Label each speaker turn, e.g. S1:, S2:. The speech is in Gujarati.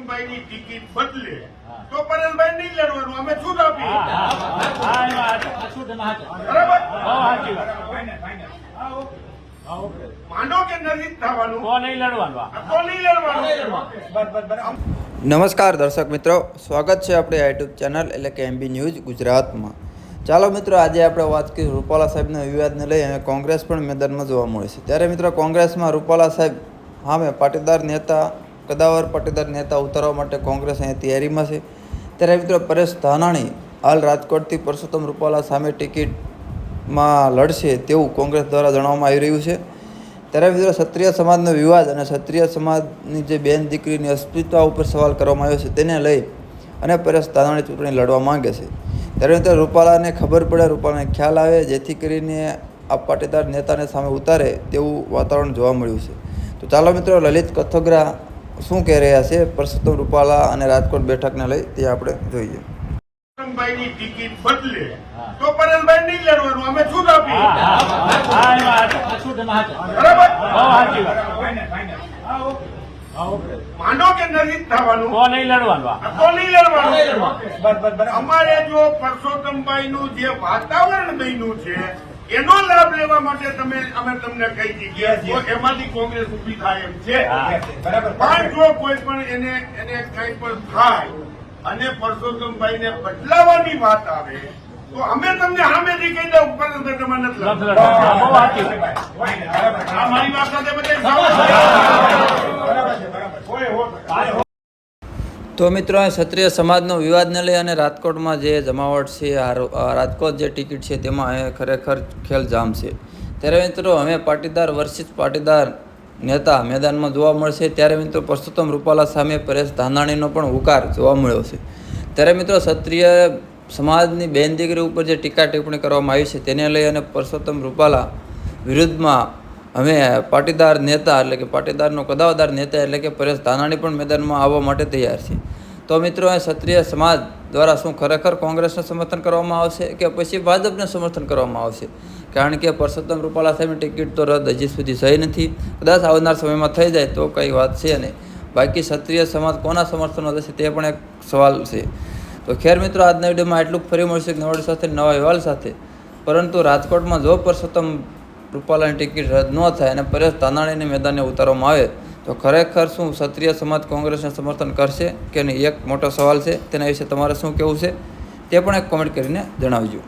S1: પરસોત્તમભાઈની ટિકિટ બદલે તો પરેશભાઈ નહીં લડવાનું અમે છૂટ
S2: હા,
S1: આપી
S2: હા, હા, એમાં હાચું, હાચું, એમાં હાચું.
S1: બરાબર
S2: બહુ સાચી વાત. હા, ઓકે.
S1: માનો કે નથી થવાનું
S2: તો નહીં લડવાનું
S1: તો નહીં લડવાનું
S3: નમસ્કાર દર્શક મિત્રો સ્વાગત છે આપણી યુટ્યુબ ચેનલ એટલે કે એમબી ન્યૂઝ ગુજરાતમાં ચાલો મિત્રો આજે આપણે વાત કરીએ રૂપાલા સાહેબના વિવાદને લઈ અને કોંગ્રેસ પણ મેદાનમાં જોવા મળે છે ત્યારે મિત્રો કોંગ્રેસમાં રૂપાલા સાહેબ સામે પાટીદાર નેતા કદાવર પાટીદાર નેતા ઉતારવા માટે કોંગ્રેસ અહીંયા તૈયારીમાં છે. ત્યારે મિત્રો પરેશ ધાનાણી હાલ રાજકોટથી પરસોત્તમ રૂપાલા સામે ટિકિટમાં લડશે તેવું કોંગ્રેસ દ્વારા જણાવવામાં આવી રહ્યું છે. ત્યારે મિત્રો ક્ષત્રિય સમાજનો વિવાદ અને ક્ષત્રિય સમાજની જે બેન દીકરીની અસ્તિત્વ ઉપર સવાલ કરવામાં આવ્યો છે તેને લઈ અને પરેશ ધાનાણી ચૂંટણી લડવા માંગે છે. ત્યારે મિત્રો રૂપાલાને ખબર પડે, રૂપાલાને ખ્યાલ આવે, જેથી કરીને આ પાટીદાર નેતાને સામે ઉતારે તેવું વાતાવરણ જોવા મળ્યું છે. તો ચાલો મિત્રો લલિત કથોગરા શું કહી રહ્યા છે? પરસોત્તમ રૂપાલા અને રાજકોટ બેઠકને લઈ તે આપણે જોઈએ.
S1: પરસોત્તમભાઈની ટિકિટ બદલે તો પરેશભાઈ નહીં લડવાનું અમે છૂટ આપી. બરાબર. માનો કે નજીક થવાનું?
S2: તો નહીં લડવાનું.
S1: તો નહીં લડવાનું. અમારે જો પરસોત્તમભાઈ નું જે વાતાવરણ બન્યું છે એનો લાભ લેવા માટે તમે અમે તમને કહી દીધી તો એમાંથી કોંગ્રેસ ઊભી થાય એમ છે.
S2: બરાબર.
S1: પણ જો કોઈ પણ એને એને કઈ પણ થાય અને પરસોત્તમભાઈ ને બદલાવાની વાત આવે તો અમે તમને સામેથી કહી દઉં પરસોત્તમ તમારે નથી. આ મારી વાત સાથે બધા
S3: તો મિત્રો ક્ષત્રિય સમાજનો વિવાદને લઈ અને રાજકોટમાં જે જમાવટ છે રાજકોટ જે ટિકિટ છે, તેમાં ખરેખર ખેલ જામ છે. ત્યારે મિત્રો હવે પાટીદાર વર્ષિત પાટીદાર નેતા મેદાનમાં જોવા મળશે. ત્યારે મિત્રો પરસોત્તમ રૂપાલા સામે પરેશ ધાનાણીનો પણ હુકાર જોવા મળ્યો છે. ત્યારે મિત્રો, ક્ષત્રિય સમાજની બેન દીકરી ઉપર જે ટીકા ટિપ્પણી કરવામાં આવી છે, તેને લઈ અને પરસોત્તમ રૂપાલા વિરુદ્ધમાં અમે પાટીદાર નેતા એટલે કે પાટીદારનો કદાવદાર નેતા એટલે કે પરેશ ધાનાણી પણ મેદાનમાં આવવા માટે તૈયાર છે. તો મિત્રો આ ક્ષત્રિય સમાજ દ્વારા શું ખરેખર કોંગ્રેસને સમર્થન કરવામાં આવશે કે પછી ભાજપને સમર્થન કરવામાં આવશે? કારણ કે પરસોત્તમ રૂપાલા સાહેબની ટિકિટ તો રદ હજી સુધી થઈ નથી. કદાચ આવનાર સમયમાં થઈ જાય તો કંઈ વાત છે નહીં. બાકી ક્ષત્રિય સમાજ કોના સમર્થનમાં થશે તે પણ એક સવાલ છે. તો ખેર મિત્રો, આજના વિડીયોમાં એટલું ફરી મળશે એક સાથે, નવા અહેવાલ સાથે. પરંતુ રાજકોટમાં જો પરસોત્તમ રૂપાલાની ટિકિટ રદ ન થાય અને પરેશ ધાનાણીને મેદાને ઉતારવામાં આવે, તો ખરેખર શું ક્ષત્રિય સમાજ કોંગ્રેસને સમર્થન કરશે કે નહીં? એક મોટો સવાલ છે. તેના વિશે તમારે શું કહેવું છે? તે પણ એક કોમેન્ટ કરીને જણાવજો.